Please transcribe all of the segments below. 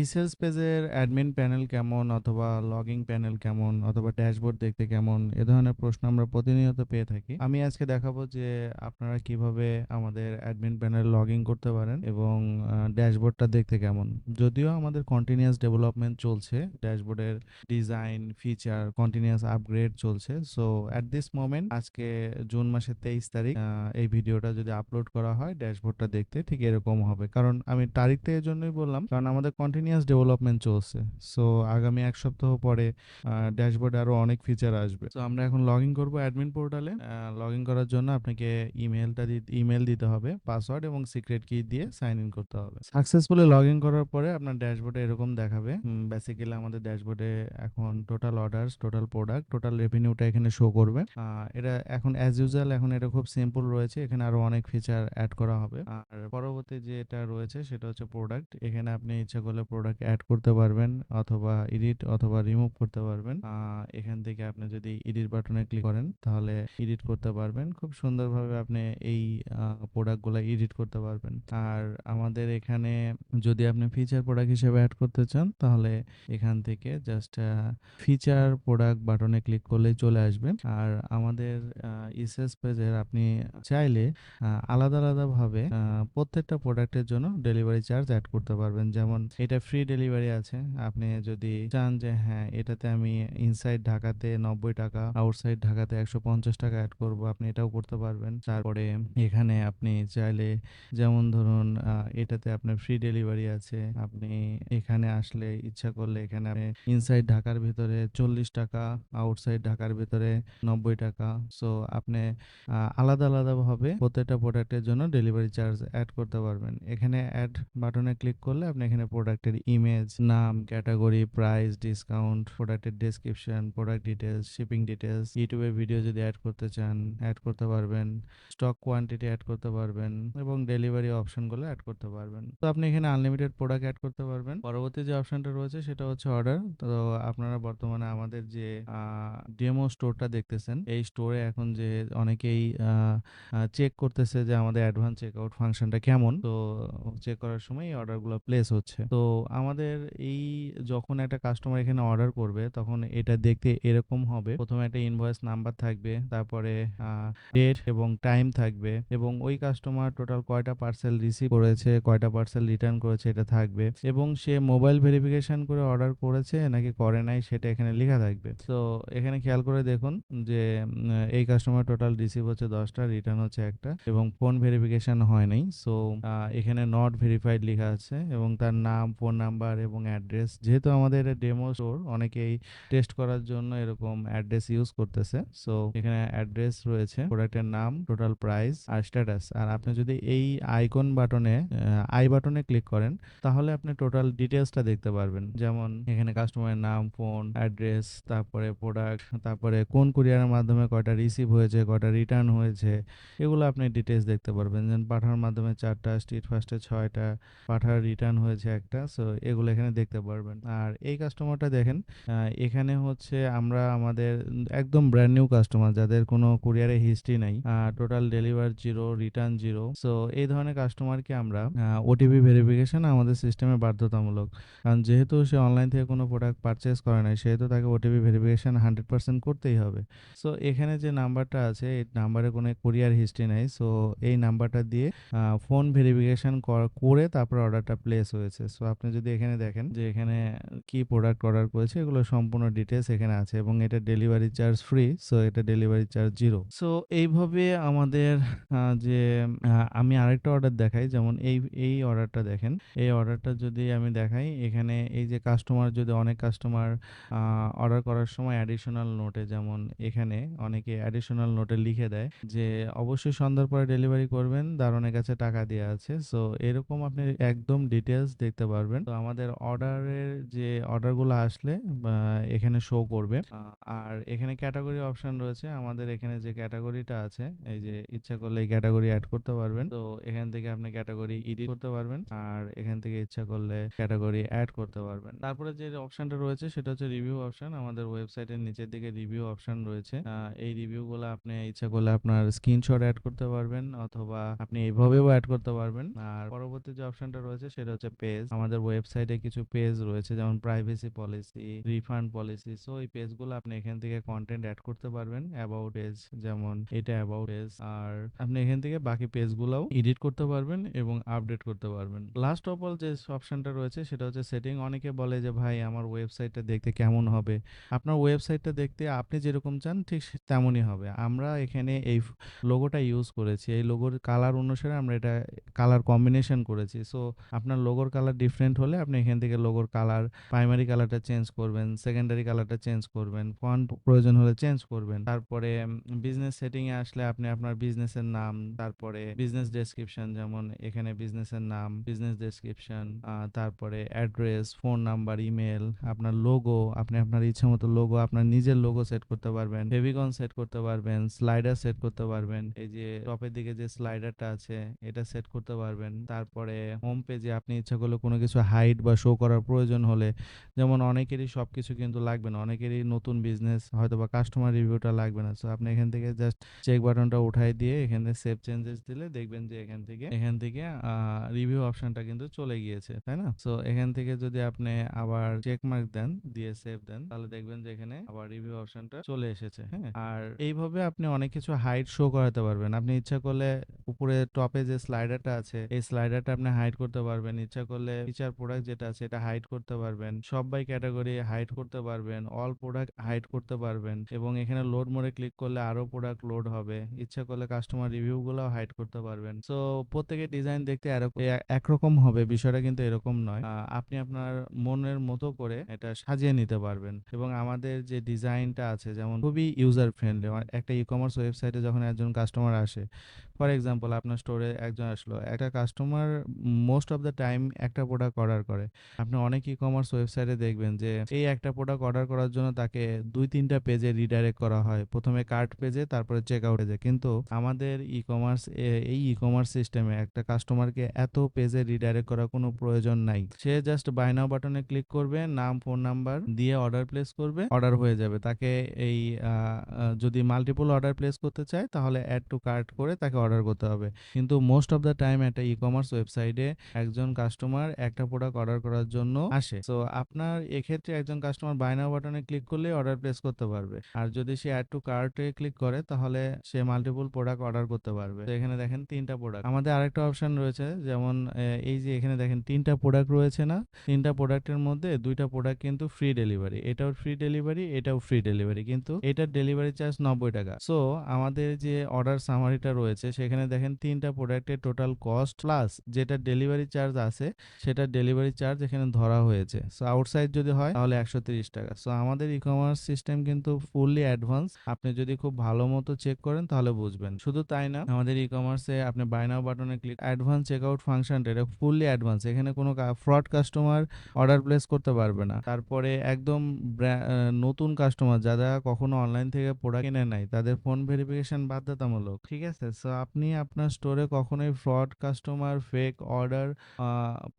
ই-সেলস পেজের admin panel কেমন অথবা লগিং প্যানেল কেমন অথবা ড্যাশবোর্ড দেখতে কেমন এ ধরনের প্রশ্ন আমরা প্রতিনিয়ত পেয়ে থাকি। আমি আজকে দেখাবো যে আপনারা কীভাবে আমাদের অ্যাডমিন প্যানেল লগইন করতে পারেন এবং ড্যাশবোর্ডটা দেখতে কেমন। যদিও আমাদের কন্টিনিউয়াস ডেভেলপমেন্ট চলছে ড্যাশবোর্ডের ডিজাইন ফিচার কন্টিনিউয়াস আপগ্রেড চলছে সো অ্যাট দিস মোমেন্ট আজকে জুন মাসের তেইশ তারিখ এই ভিডিওটা যদি আপলোড করা হয় ড্যাশবোর্ডটা দেখতে ঠিক এরকম হবে। কারণ আমি তারিখটা এর জন্যই বললাম, কারণ আমাদের কন্টিনিউয়াস ডেভেলপমেন্ট চলছে। সো আগামী এক সপ্তাহ পরে ড্যাশবোর্ডে আরও অনেক ফিচার আসবে। তো আমরা এখন লগ ইন করব অ্যাডমিন পোর্টালে লগ ইন করার জন্য আপনাকে ইমেলটা ইমেল দিতে হবে পাসওয়ার্ড এবং সিক্রেট কি দিয়ে সাইন ইন করতে হবে। সাকসেসফুলি লগ ইন করার পরে আপনার ড্যাশবোর্ডে এরকম দেখাবে। বেসিক্যালি আমাদের ড্যাশবোর্ডে এখন total orders total product total রেভিনিউটা এখানে শো করবে। এটা এখন অ্যাজ ইউজুয়াল এখন এটা খুব সিম্পল রয়েছে। এখানে আরও অনেক ফিচার অ্যাড করা হবে। আর পরবর্তী যেটা রয়েছে, সেটা হচ্ছে প্রোডাক্ট এখানে আপনি ইচ্ছা করলে প্রোডাক্ট অ্যাড করতে পারবেন অথবা এডিট অথবা রিমুভ করতে পারবেন। এখান থেকে আপনি যদি এডিট বাটনে ক্লিক করেন, তাহলে এডিট করতে পারবেন। খুব সুন্দরভাবে আপনি এই প্রোডাক্টগুলো এডিট করতে পারবেন। আর আমাদের এখানে যদি আপনি ফিচার প্রোডাক্ট হিসেবে অ্যাড করতে চান, তাহলে এখান থেকে জাস্ট ফিচার প্রোডাক্ট বাটনে ক্লিক করলেই চলে আসবেন। আর আমাদের ইসএস পেজের আপনি চাইলে আলাদা আলাদাভাবে প্রত্যেকটা প্রোডাক্টের জন্য ডেলিভারি চার্জ অ্যাড করতে পারবেন। যেমন এটা ফ্রি ডেলিভারি আছে। আপনি যদি চান যে হ্যাঁ এটাতে আমি ইনসাইড ঢাকাতে নব্বই টাকা আউটসাইড ঢাকাতে একশো পঞ্চাশ টাকা অ্যাড করব, আপনি এটাও করতে পারবেন। তারপরে এখানে আপনি চাইলে যেমন ধরুন এটাতে আপনার ফ্রি ডেলিভারি আছে। আপনি এখানে আসলে ইচ্ছা করলে এখানে আপনি ইনসাইড ঢাকার ভিতরে চল্লিশ টাকা আউটসাইড ঢাকার ভিতরে নব্বই টাকা। সো আপনি আলাদা আলাদাভাবে প্রত্যেকটা প্রোডাক্টের জন্য ডেলিভারি চার্জ অ্যাড করতে পারবেন। এখানে অ্যাড বাটনে ক্লিক করলে আপনি এখানে প্রোডাক্টের ইমেজ নাম ক্যাটাগরি প্রাইস ডিসকাউন্ট প্রোডাক্টের description product details shipping details ইউটিউবের ভিডিও যদি অ্যাড করতে চান অ্যাড করতে পারবেন স্টক কোয়ান্টিটি অ্যাড করতে পারবেন এবং ডেলিভারি অপশনগুলো অ্যাড করতে পারবেন। তো আপনি এখানে আনলিমিটেড প্রোডাক্ট অ্যাড করতে পারবেন। পরবর্তী যে অপশনটা রয়েছে সেটা হচ্ছে অর্ডার তো আপনারা বর্তমানে আমাদের যে ডেমো স্টোরটা দেখতেছেন, এই স্টোরে এখন যে অনেকেই চেক করতেছে যে আমাদের অ্যাডভান্স চেক আউট ফাংশনটা কেমন। তো চেক করার সময় এই অর্ডারগুলো প্লেস হচ্ছে। তো আমাদের এই যখন একটা কাস্টমার এখানে অর্ডার করবে, তখন এটা দেখতে এরকম হবে। প্রথমে একটা ইনভয়েস নাম্বার থাকবে, তারপরে ডেট এবং টাইম থাকবে এবং ওই কাস্টমার টোটাল কয়টা পার্সেল রিসিভ করেছে, কয়টা পার্সেল রিটার্ন করেছে এটা থাকবে এবং সে মোবাইল ভেরিফিকেশন করে অর্ডার করেছে নাকি করে নাই সেটা এখানে লেখা থাকবে। তো এখানে খেয়াল করে দেখুন যে এই কাস্টমার টোটাল রিসিভ হচ্ছে দশটা রিটার্ন হচ্ছে একটা এবং ফোন ভেরিফিকেশন হয় নাই। সো এখানে নট ভেরিফাইড লেখা আছে এবং তার নাম ফোন নাম্বার এবং অ্যাড্রেস যেহেতু আমাদের ডেমো স্টোর অনেকেই টেস্ট করার জন্য এরকম অ্যাড্রেস ইউজ করতেছে। সো এখানে অ্যাড্রেস রয়েছে প্রোডাক্টের নাম টোটাল প্রাইস আর স্ট্যাটাস আর আপনি যদি এই আইকন বাটনে আই বাটনে ক্লিক করেন, তাহলে আপনি টোটাল ডিটেলসটা দেখতে পারবেন। যেমন, এখানে কাস্টমারের নাম ফোন অ্যাড্রেস তারপরে প্রোডাক্ট তারপরে কোন কুরিয়ারের মাধ্যমে কয়টা রিসিভ হয়েছে, কয়টা রিটার্ন হয়েছে, এগুলো আপনি ডিটেলস দেখতে পারবেন। যেমন, পাঠার মাধ্যমে চারটা স্ট্রিট ফার্স্টে ছয়টা, পাঠার রিটার্ন হয়েছে একটা। সো এগুলো এখানে দেখতে পারবেন। আর এই কাস্টমারটা দেখেন এখানে হচ্ছে আমরা আমাদের একদম ব্র্যান্ড নিউ কাস্টমার যাদের কোনো কুরিয়ারে হিস্ট্রি নাই total deliver zero return zero so এই ধরনের কাস্টমারকে আমরা ওটিপি ভেরিফিকেশন আমাদের সিস্টেমে বাধ্যতামূলক। কারণ যেহেতু সে অনলাইন থেকে কোনো প্রোডাক্ট পারচেস করে নাই, সেহেতু তাকে ওটিপি ভেরিফিকেশন হান্ড্রেড পার্সেন্ট করতেই হবে। সো এখানে যে নাম্বারটা আছে, এই নাম্বারে কোনো কুরিয়ার হিস্ট্রি নাই। সো এই নাম্বারটা দিয়ে ফোন ভেরিফিকেশন করে তারপর অর্ডারটা প্লেস হয়েছে। সো আপনি যদি এখানে দেখেন যে এখানে কি প্রোডাক্ট অর্ডার করেছে, এগুলো সম্পূর্ণ ডিটেলস এখানে আছে এবং এটা ডেলিভারি চার্জ ফ্রি সো এটা ডেলিভারি চার্জ জিরো সো এইভাবে আমাদের যে আমি আরেকটা অর্ডার দেখাই, যেমন এই এই অর্ডারটা দেখেন। এই অর্ডারটা যদি আমি দেখাই, এখানে এই যে কাস্টমার যদি অনেক কাস্টমার অর্ডার করার সময় অ্যাডিশনাল নোটে যেমন এখানে অনেকে অ্যাডিশনাল নোটে লিখে দেয় যে, অবশ্যই সন্ধ্যার পরে ডেলিভারি করবেন দারোয়ানের কাছে টাকা দেওয়া আছে। সো এরকম আপনি একদম ডিটেলস দেখতে পারবেন। তো আমাদের অর্ডারের যে অর্ডারগুলো আসলে এখানে শো করবে। আর এখানে ক্যাটাগরি অপশন রয়েছে। আমাদের এখানে যে ক্যাটাগরিটা আছে, এই যে ইচ্ছা করলে এই ক্যাটাগরি অ্যাড করতে পারবেন। তো এখান থেকে আপনি ক্যাটাগরি এডিট করতে পারবেন। আর এখান থেকে ইচ্ছা করলে ক্যাটাগরি অ্যাড করতে পারবেন। তারপরে যে অপশনটা রয়েছে, সেটা হচ্ছে রিভিউ অপশন আমাদের ওয়েবসাইটের নিচের দিকে রিভিউ অপশন রয়েছে। এই রিভিউ গুলো আপনি ইচ্ছা করলে আপনার স্ক্রিনশট অ্যাড করতে পারবেন, অথবা আপনি এইভাবেও অ্যাড করতে পারবেন। আর পরবর্তী যে অপশনটা রয়েছে, সেটা হচ্ছে পেজ আমাদের ওয়েবসাইটে কিছু পেজ রয়েছে যেমন privacy policy, refund policy. So এই পেজগুলো আপনি এখান থেকে কন্টেন্ট অ্যাড করতে পারবেন। অ্যাবাউট পেজ যেমন এটা অ্যাবাউট পেজ। আর আপনি এখান থেকে বাকি পেজগুলাও এডিট করতে পারবেন এবং আপডেট করতে পারবেন। লাস্ট অফ অল যে অপশনটা রয়েছে সেটা হচ্ছে সেটিং। অনেকে বলে যে ভাই আমার ওয়েবসাইটটা দেখতে কেমন হবে? আপনার ওয়েবসাইটটা দেখতে আপনি যেরকম চান ঠিক তেমনই হবে। আমরা এখানে এই লোগোটা ইউজ করেছি। এই লোগোর কালার অনুসারে আমরা এটা কালার কম্বিনেশন করেছি। সো আপনার লোগোর কালার ডিফারেন্ট হলে আপনি এখান থেকে লোগোর কালার, প্রাইমারি কালারটা চেঞ্জ করবেন, সেকেন্ডারি কালারটা চেঞ্জ করবেন, ফন্ট প্রয়োজন হলে চেঞ্জ করবেন। তারপরে বিজনেস সেটিং এ আসলে আপনি আপনার বিজনেসের নাম, তারপরে বিজনেস ডেসক্রিপশন যেমন এখানে বিজনেসের নাম, বিজনেস ডেসক্রিপশন, তারপরে অ্যাড্রেস, ফোন নাম্বার, ইমেল আপনার লোগো, আপনি আপনার ইচ্ছে ইচ্ছামত লোগো, আপনার নিজের লোগো সেট করতে পারবেন, ফেভিকন সেট করতে পারবেন, স্লাইডার সেট করতে পারবেন। এই যে টপের দিকে যে স্লাইডারটা আছে এটা সেট করতে পারবেন। তারপরে হোম পেজে আপনি ইচ্ছা করলে কোনো কিছু হাইড বা শো করার প্রয়োজন হলে যেমন অনেকেরই সব কিছু কিন্তু লাগবে না। অনেকেরই নতুন বিজনেস হয়তো বা কাস্টমার রিভিউটা লাগবে না। সো আপনি এখান থেকে জাস্ট চেক বাটনটা উঠাই দিয়ে এখানে সেভ চেঞ্জেস দিলে দেখবেন যে এখান থেকে এখান থেকে রিভিউ অপশনটা কিন্তু চলে গিয়েছে। তাই না? সো এখান থেকে যদি আপনি আবার চেক মার্ক দেন, দিয়ে সেভ দেন তাহলে দেখবেন যে এখানে আবার রিভিউ অপশনটা চলে এসেছে। হ্যাঁ? আর এইভাবে আপনি অনেক কিছু হাইড শো করাতে পারবেন। আপনি ইচ্ছা করলে উপরে টপে যে স্লাইডারটা আছে এই স্লাইডারটা আপনি হাইড করতে পারবেন। ইচ্ছা করলে ফিচার প্রোডাক্ট যেটা আছে এটা হাইড করতে পারবেন। সব বাই ক্যাটেগরি হাইড করতে পারবেন। অল প্রোডাক্ট হাইড করতে পারবেন এবং এখানে লোড মোডে ক্লিক করলে আরও প্রোডাক্ট লোড হবে। ইচ্ছা করলে কাস্টমার রিভিউ গুলো হাইড করতে পারবেন। সো প্রত্যেকের ডিজাইন দেখতে একরকম হবে বিষয়টা কিন্তু এরকম নয়। আপনি আপনার মনের মতো করে এটা সাজিয়ে নিতে পারবেন এবং আমাদের যে ডিজাইনটা আছে যেমন খুবই ইউজার ফ্রেন্ডলি। একটা ই-কমার্স ওয়েবসাইটে যখন একজন কাস্টমার আসে, ফর এক্সাম্পল আপনার স্টোরে একজন আসলো। একটা customer most of the time একটা প্রোডাক্ট অর্ডার করে। আপনি অনেক ই-কমার্স ওয়েবসাইটে দেখবেন যে এই একটা প্রোডাক্ট অর্ডার করার জন্য তাকে দুই তিনটা পেজে রিডাইরেক্ট করা হয়। ১ম এ কার্ট পেজে তারপরে চেকআউট পেজে। কিন্তু আমাদের ই-কমার্স এই ই-কমার্স সিস্টেমে একটা কাস্টমারকে এত পেজে রিডাইরেক্ট করার কোনো প্রয়োজন নাই। সে জাস্ট বাই নাও বাটনে ক্লিক করবে, নাম, ফোন নাম্বার দিয়ে অর্ডার প্লেস করবে, অর্ডার হয়ে যাবে। তাকে এই যদি মাল্টিপল অর্ডার প্লেস করতে চায় তাহলে এড টু কার্ট করে তাকে অর্ডার করতে হবে। কিন্তু মোস্ট অফ দ্যা টাইম একটা ই-কমার্স ওয়েবসাইটে একজন কাস্টমার একটা প্রোডাক্ট অর্ডার করার জন্য আসে। সো আপনার এক্ষেত্রে একজন কাস্টমার বাই নাও বাটনে ক্লিক করলে অর্ডার প্লেস করতে পারবে। আর যদি সে অ্যাড টু কার্ট ক্লিক করে তাহলে সে মাল্টিপল প্রোডাক্ট অর্ডার করতে পারবে। তো এখানে দেখেন ৩ টা প্রোডাক্ট। আমাদের আরেকটা অপশন রয়েছে যেমন এই যে এখানে দেখেন ৩ টা প্রোডাক্ট রয়েছে না? ৩ টা প্রোডাক্টের মধ্যে দুইটা প্রোডাক্ট কিন্তু ফ্রি ডেলিভারি। এটাও ফ্রি ডেলিভারি, এটাও ফ্রি ডেলিভারি। কিন্তু এটার ডেলিভারি চার্জ ৳৯০ সো আমাদের যে অর্ডার সামারিটা রয়েছে সেখানে দেখেন তিনটা প্রোডাক্টের টোটাল কস্ট প্লাস যেটা ডেলিভারি চার্জ আছে সেটার ডেলিভারি চার্জ এখানে ধরা হয়েছে। সো আউটসাইড যদি হয় তাহলে ৳১৩০ সো আমাদের ই-কমার্স সিস্টেম কিন্তু ফুললি অ্যাডভান্স। আপনি যদি খুব ভালো মতো চেক করেন তাহলে বুঝবেন। শুধু তাই না আমাদের ই-কমার্সে আপনি বাই নাও বাটনে ক্লিক অ্যাডভান্স চেকআউট ফাংশনটা এটা ফুললি অ্যাডভান্স। এখানে কোনো ফ্রড কাস্টমার অর্ডার প্লেস করতে পারবে না। তারপরে একদম নতুন কাস্টমার যারা কখনো অনলাইন থেকে প্রোডাক্ট কিনে নাই তাদের ফোন ভেরিফিকেশন বাধ্যতামূলক। ঠিক আছে? সো আপনি আপনার স্টোরে কখনোই ফ্রড কাস্টমার, ফেক অর্ডার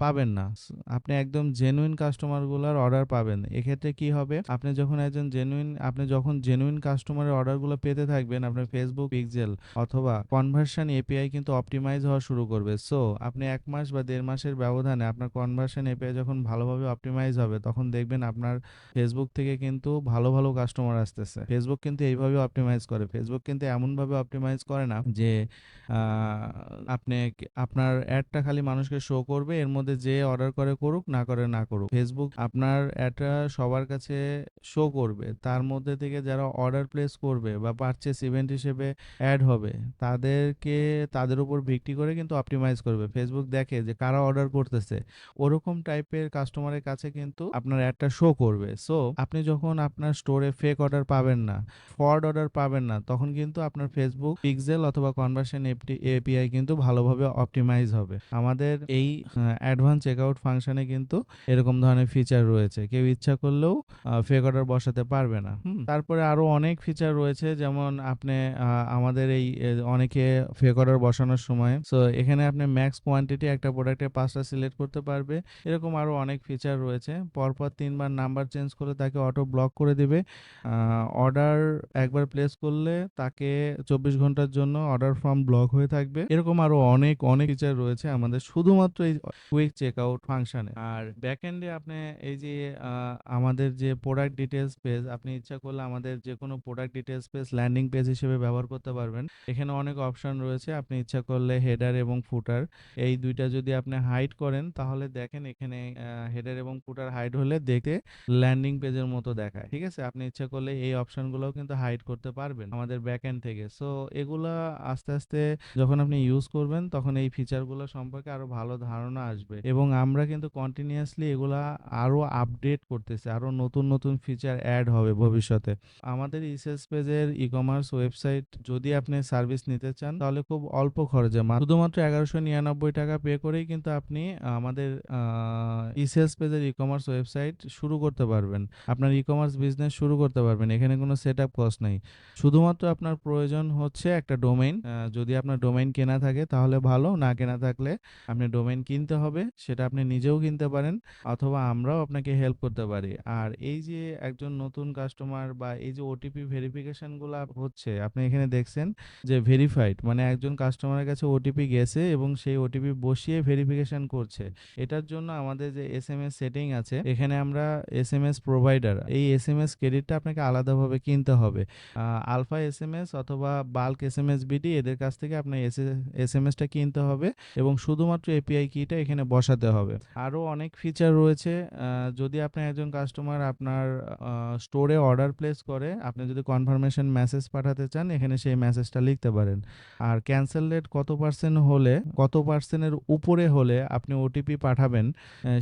পাবেন না। স আপনি একদম জেনুইন কাস্টমারগুলার অর্ডার পাবেন। এক্ষেত্রে কি হবে? আপনি যখন একজন জেনুইন আপনি যখন জেনুইন কাস্টমারের অর্ডারগুলো পেতে থাকবেন আপনার ফেসবুক পিক্সেল অথবা কনভার্সন এপিআই কিন্তু অপটিমাইজ হওয়া শুরু করবে। সো আপনি এক মাস বা দেড় মাসের ব্যবধানে আপনার কনভার্সন এপিআই যখন ভালোভাবে অপটিমাইজ হবে তখন দেখবেন আপনার ফেসবুক থেকে কিন্তু ভালো, ভালো কাস্টমার আসতেছে। ফেসবুক কিন্তু এইভাবে অপটিমাইজ করে। ফেসবুক কিন্তু এমনভাবে অপটিমাইজ করে না যে আপনি আপনার অ্যাডটা খালি মানুষকে শো করবে এর মধ্যে যে অর্ডার করে করুক, না করে না করুক। ফেসবুক আপনার এডটা সবার কাছে শো করবে। তার মধ্যে থেকে যারা অর্ডার প্লেস করবে বা পারচেজ ইভেন্ট হিসেবে অ্যাড হবে তাদেরকে তাদের উপর ভিত্তি করে কিন্তু অপটিমাইজ করবে। ফেসবুক দেখে যে কারা অর্ডার করতেছে। ওরকম টাইপের কাস্টমারের কাছে কিন্তু আপনার এডটা শো করবে। সো আপনি যখন আপনার স্টোরে ফেক অর্ডার পাবেন না, ফ্রড অর্ডার পাবেন না তখন কিন্তু আপনার ফেসবুক পিক্সেল অথবা কনভার্সন এপিআই কিন্তু ভালোভাবে অপটিমাইজ হবে। আমাদের এই অ্যাডভান্স চেকআউট ফাংশনে কিন্তু এরকম ধরনের ফিচার রয়েছে। কেউ ইচ্ছা করলেও ফেক অর্ডার বসাতে পারবে না। তারপরে আরও অনেক ফিচার রয়েছে যেমন আপনি আমাদের এই অনেকে ফেক অর্ডার বসানোর সময় সো এখানে আপনি ম্যাক্স কোয়ান্টিটি একটা প্রোডাক্টের পাঁচটা সিলেক্ট করতে পারবে। এরকম আরও অনেক ফিচার রয়েছে। পরপর তিনবার নাম্বার চেঞ্জ করলে তাকে অটো ব্লক করে দেবে অর্ডার একবার প্লেস করলে তাকে ২৪ ঘণ্টার জন্য অর্ডার ফর্ম ব্লক হয়ে থাকবে। এরকম আরও অনেক, অনেক ফিচার রয়েছে আমাদের শুধুমাত্র এই কুইক চেকআউট চেকআউট ফাংশনে আর ব্যাকএন্ডে আপনি এই যে আমাদের যে প্রোডাক্ট ডিটেলস পেজ আপনি ইচ্ছা করলে আমাদের যে কোনো product details page landing page হিসেবে ব্যবহার করতে পারবেন। এখানে অনেক অপশন রয়েছে, আপনি ইচ্ছা করলে হেডার এবং ফুটার এই দুইটা যদি আপনি হাইড করেন, তাহলে দেখেন এখানে হেডার এবং ফুটার হাইড হলে দেখতে ল্যান্ডিং পেজের মতো দেখায়। ঠিক আছে? আপনি ইচ্ছা করলে এই অপশনগুলোও কিন্তু হাইড করতে পারবেন আমাদের ব্যাকএন্ড থেকে। সো এগুলা আস্তে আস্তে যখন আপনি ইউজ করবেন, তখন এই ফিচারগুলো সম্পর্কে আরও ভালো ধারণা আসবে। এবং আমরা কিন্তু কন্টিনিউয়াসলি এগুলা আরও আপডেট করতেছি, আরও নতুন নতুন ফিচার অ্যাড হবে ভবিষ্যতে। আমাদের ইসেলস পেজের ই কমার্স ওয়েবসাইট যদি আপনি সার্ভিস নিতে চান, তাহলে খুব অল্প খরচে শুধুমাত্র এগারোশো নিরানব্বই টাকা পে করেই কিন্তু আপনি আমাদের ইসেলস পেজের ই কমার্স ওয়েবসাইট শুরু করতে পারবেন। আপনার ই কমার্স বিজনেস শুরু করতে পারবেন, এখানে কোনো সেট আপ কস্ট নেই। শুধুমাত্র আপনার প্রয়োজন হচ্ছে একটা ডোমেইন যদি আপনার ডোমেইন কেনা থাকে তাহলে ভালো, না কেনা থাকলে আপনি ডোমেইন কিনতে হবে, সেটা আপনি নিজেও কিনতে পারেন অথবা আমরাও আপনাকে হেল্প করতে পারি। আর এই যে একজন নতুন কাস্টমার বা এই যে ওটিপি ভেরিফিকেশনগুলো হচ্ছে, আপনি এখানে দেখছেন যে ভেরিফাইড মানে একজন কাস্টমারের কাছে ওটিপি গেছে এবং সেই ওটিপি বসিয়ে ভেরিফিকেশন করছে। এটার জন্য আমাদের যে এস এম এস সেটিং আছে, এখানে আমরা এস এম এস প্রোভাইডার এই এস এম এস ক্রেডিটটা আপনাকে আলাদাভাবে কিনতে হবে। আলফা এস এম এস অথবা bulk S M S BD এদের কাছ থেকে আপনার এস এস এম এসটা কিনতে হবে এবং শুধুমাত্র এপিআই কিটা এখানে বসাতে হবে। আরও অনেক ফিচার রয়েছে। যদি আপনি একজন কাস্টমার আপনার স্টোরে অর্ডার প্লেস করে, আপনি যদি কনফার্মেশন মেসেজ পাঠাতে চান, এখানে সেই মেসেজটা লিখতে পারেন। আর ক্যান্সেল রেট কত পার্সেন্ট হলে, কত পার্সেন্টের উপরে হলে আপনি ওটিপি পাঠাবেন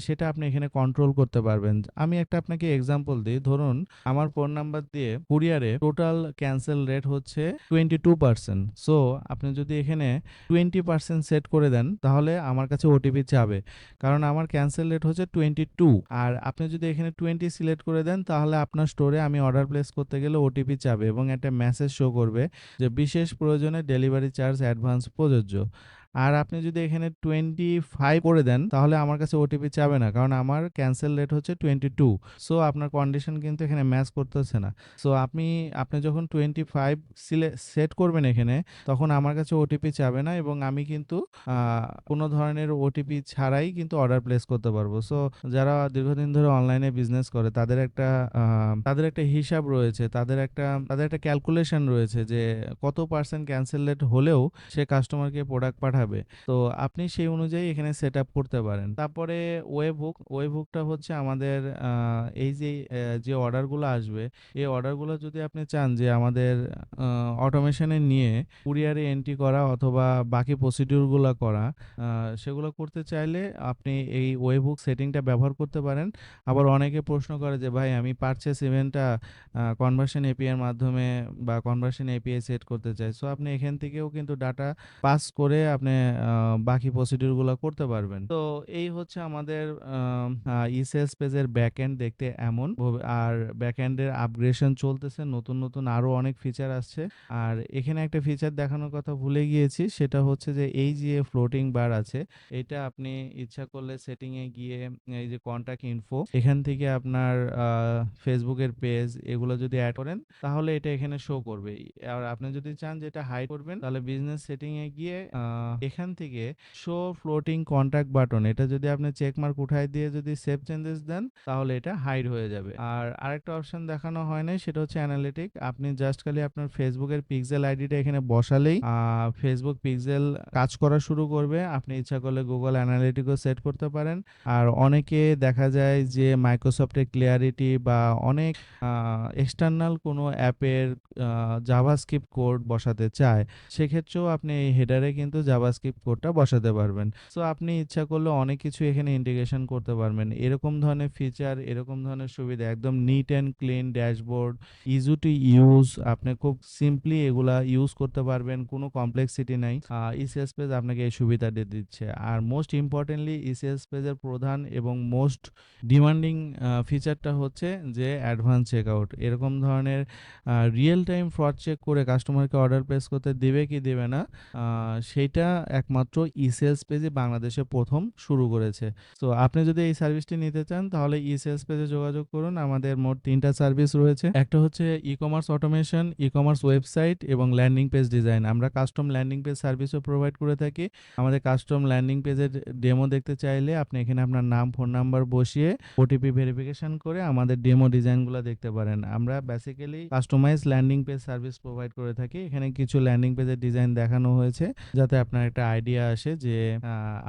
সেটা আপনি এখানে কন্ট্রোল করতে পারবেন। আমি একটা আপনাকে এক্সাম্পল দিই। ধরুন, আমার ফোন নাম্বার দিয়ে কুরিয়ারে টোটাল ক্যান্সেল রেট হচ্ছে টোয়েন্টি টু পার্সেন্ট সো আপনি যদি এখানে টোয়েন্টি পার্সেন্ট সেট করে দেন, তাহলে আমার কাছে ওটিপি চাবে। কারণ আমার ক্যান্সেল রেট হচ্ছে টোয়েন্টি টু আর আপনি যদি এখানে টোয়েন্টি সিলেক্ট করে দেন, তাহলে আপনার স্টোরে আমি অর্ডার প্লেস করতে গেলে ওটিপি চাবে এবং একটা মেসেজ শো করবে যে বিশেষ প্রয়োজনে ডেলিভারি চার্জ অ্যাডভান্স প্রযোজ্য। আর আপনি যদি এখানে টোয়েন্টি ফাইভ করে দেন, তাহলে আমার কাছে ওটিপি চাবে না। কারণ আমার ক্যান্সেল রেট হচ্ছে টোয়েন্টি টু সো আপনার কন্ডিশন কিন্তু এখানে ম্যাচ করতেছে না। সো আপনি আপনি যখন টোয়েন্টি ফাইভ সিলে সেট করবেন এখানে, তখন আমার কাছে ওটিপি চাবে না এবং আমি কিন্তু কোনো ধরনের ওটিপি ছাড়াই কিন্তু অর্ডার প্লেস করতে পারব। সো যারা দীর্ঘদিন ধরে অনলাইনে বিজনেস করে, তাদের একটা তাদের একটা হিসাব রয়েছে, তাদের একটা তাদের একটা ক্যালকুলেশন রয়েছে যে কত পার্সেন্ট ক্যান্সেল রেট হলেও সে কাস্টমারকে প্রোডাক্ট পাঠাবে তো আপনি সেই অনুযায়ী এখানে সেট আপ করতে পারেন। তারপরে ওয়েব হুক ওয়েব হুকটা হচ্ছে আমাদের এই যে যে অর্ডারগুলো আসবে, এই অর্ডারগুলো যদি আপনি চান যে আমাদের অটোমেশনে নিয়ে কুরিয়ারে এন্ট্রি করা অথবা বাকি প্রসিডিউরগুলো করা সেগুলো করতে চাইলে আপনি এই ওয়েব হুক সেটিংটা ব্যবহার করতে পারেন। আবার অনেকে প্রশ্ন করে যে, ভাই, আমি পারচেস ইভেন্টটা কনভার্সন এপিআই এর মাধ্যমে বা কনভার্সন এপিআই সেট করতে চাই। সো আপনি এখান থেকেও কিন্তু ডাটা পাস করে আপনি আহ, বাকি প্রসিডিউরগুলো করতে পারবেন। তো এই হচ্ছে আমাদের ইসেলস পেজের ব্যাকএন্ড দেখতে এমন। আর ব্যাকএন্ডের আপগ্রেশন চলতেছে। নতুন নতুন আরও অনেক ফিচার আসছে। আর এখানে একটা ফিচার দেখানোর কথা ভুলে গিয়েছি। সেটা হচ্ছে যে এই যে ফ্লোটিং বার আছে এটা আপনি ইচ্ছা করলে সেটিংয়ে গিয়ে এই যে কন্টাক্ট ইনফো এখান থেকে আপনার ফেসবুকের পেজ এগুলো যদি অ্যাড করেন তাহলে এটা এখানে শো করবে। আর আপনি যদি চান যে এটা হাইড করবেন তাহলে বিজনেস সেটিংয়ে গিয়ে এখান থেকে শো ফ্লোটিং কন্টাক্ট বাটন এটা যদি আপনি চেক মার্ক উঠাই দিয়ে যদি সেভ চেঞ্জেস দেন, তাহলে এটা হাইড হয়ে যাবে। আর আরেকটা অপশন দেখানো হয় নাই, সেটা হচ্ছে অ্যানালিটিক আপনি জাস্ট খালি আপনার ফেসবুকের পিক্সেল আইডিটা এখানে বসালেই ফেসবুক পিক্সেল কাজ করা শুরু করবে। আপনি ইচ্ছা করলে গুগল অ্যানালিটিকও সেট করতে পারেন। আর অনেকে দেখা যায় যে মাইক্রোসফটের ক্লিয়ারিটি বা অনেক এক্সটার্নাল কোনো অ্যাপের জাভাস্ক্রিপ্ট কোড বসাতে চায়, সেক্ষেত্রেও আপনি এই হেডারে কিন্তু জাভাস্ক্রিপ্ট কোডটা বসাতে পারবেন। সো আপনি ইচ্ছা করলে অনেক কিছু এখানে ইন্টিগ্রেশন করতে পারবেন। এরকম ধরনের ফিচার এরকম ধরনের সুবিধা একদম neat and clean dashboard easy to use আপনি খুব সিম্পলি এগুলা ইউজ করতে পারবেন কোনো কমপ্লেক্সিটি নাই। ইসিএস পেজ আপনাকে এই সুবিধাটি দিচ্ছে। আর মোস্ট ইম্পর্টেন্টলি ইসিএস পেজের প্রধান এবং মোস্ট ডিমান্ডিং ফিচারটা হচ্ছে যে অ্যাডভান্স চেকআউট এরকম ধরনের রিয়েল টাইম ফ্রড চেক করে কাস্টমারকে অর্ডার প্লেস করতে দেবে কি দেবে না আহ, একমাত্র ই-সেলস পেজে বাংলাদেশে প্রথম শুরু করেছে। সো আপনি যদি এই সার্ভিসটি নিতে চান তাহলে ই-সেলস পেজে যোগাযোগ করুন। আমাদের মোট ৩ টা সার্ভিস রয়েছে। একটা হচ্ছে ই-কমার্স অটোমেশন, ই-কমার্স ওয়েবসাইট এবং ল্যান্ডিং পেজ ডিজাইন। আমরা কাস্টম ল্যান্ডিং পেজ সার্ভিসও প্রোভাইড করে থাকি। আমাদের কাস্টম ল্যান্ডিং পেজের ডেমো দেখতে চাইলে আপনি এখানে আপনার নাম, ফোন নাম্বার বসিয়ে ওটিপি ভেরিফিকেশন করে আমাদের ডেমো ডিজাইনগুলো দেখতে পারেন। আমরা basically customise landing page service provide করে থাকি। এখানে কিছু ল্যান্ডিং পেজের ডিজাইন দেখানো হয়েছে যাতে আপনার একটা আইডিয়া আসে যে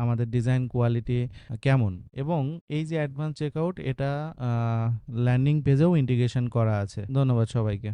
আমাদের ডিজাইন কোয়ালিটি কেমন এবং এই যে অ্যাডভান্স চেকআউট এটা ল্যান্ডিং পেজেও ইন্টিগ্রেশন করা আছে। ধন্যবাদ সবাইকে।